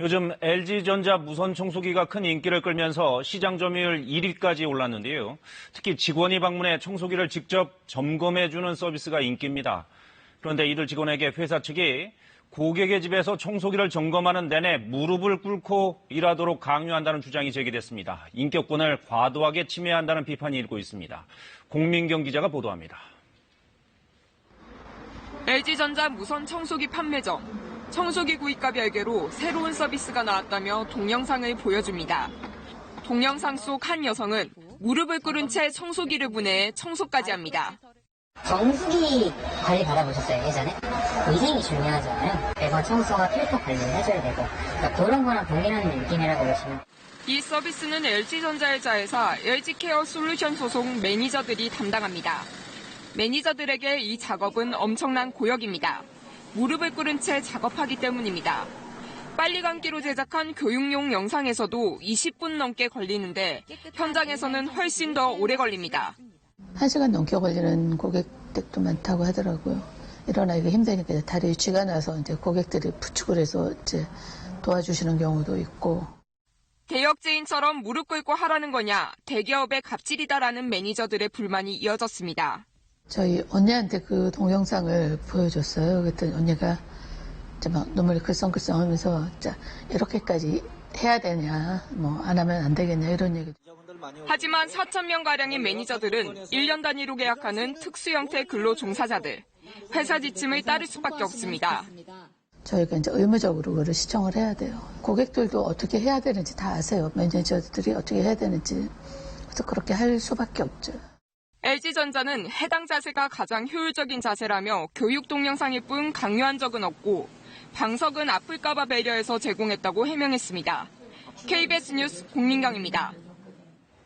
요즘 LG전자 무선 청소기가 큰 인기를 끌면서 시장 점유율 1위까지 올랐는데요. 특히 직원이 방문해 청소기를 직접 점검해주는 서비스가 인기입니다. 그런데 이들 직원에게 회사 측이 고객의 집에서 청소기를 점검하는 내내 무릎을 꿇고 일하도록 강요한다는 주장이 제기됐습니다. 인격권을 과도하게 침해한다는 비판이 일고 있습니다. 공민경 기자가 보도합니다. LG전자 무선 청소기 판매점. 청소기 구입과 별개로 새로운 서비스가 나왔다며 동영상을 보여줍니다. 동영상 속 한 여성은 무릎을 꿇은 채 청소기를 분해해 청소까지 합니다. 정수기 관리 받아보셨어요, 예전에? 위생이 중요하잖아요. 매번 청소와 필터 관리를 해줘야 되고, 그러니까 그런 거랑 동일한 느낌이라고 보시면. 이 서비스는 LG전자의 자회사 LG케어 솔루션 소속 매니저들이 담당합니다. 매니저들에게 이 작업은 엄청난 고역입니다. 무릎을 꿇은 채 작업하기 때문입니다. 빨리 감기로 제작한 교육용 영상에서도 20분 넘게 걸리는데 현장에서는 훨씬 더 오래 걸립니다. 한 시간 넘게 걸리는 고객들도 많다고 하더라고요. 일어나기가 힘드니까 다리에 쥐가 나서 이제 고객들이 부축을 해서 이제 도와주시는 경우도 있고. 개혁제인처럼 무릎 꿇고 하라는 거냐, 대기업의 갑질이다라는 매니저들의 불만이 이어졌습니다. 저희 언니한테 그 동영상을 보여줬어요. 그랬더니 언니가 막 눈물이 글썽글썽 하면서 자, 이렇게까지 해야 되냐, 뭐 안 하면 안 되겠냐 이런 얘기. 하지만 4천 명가량의 매니저들은 1년 단위로 계약하는 특수 형태 근로 종사자들. 회사 지침을 따를 수밖에 없습니다. 저희가 이제 의무적으로 그걸 시청을 해야 돼요. 고객들도 어떻게 해야 되는지 다 아세요. 매니저들이 어떻게 해야 되는지. 그래서 그렇게 할 수밖에 없죠. LG전자는 해당 자세가 가장 효율적인 자세라며 교육 동영상일 뿐 강요한 적은 없고 방석은 아플까봐 배려해서 제공했다고 해명했습니다. KBS 뉴스 공민경입니다.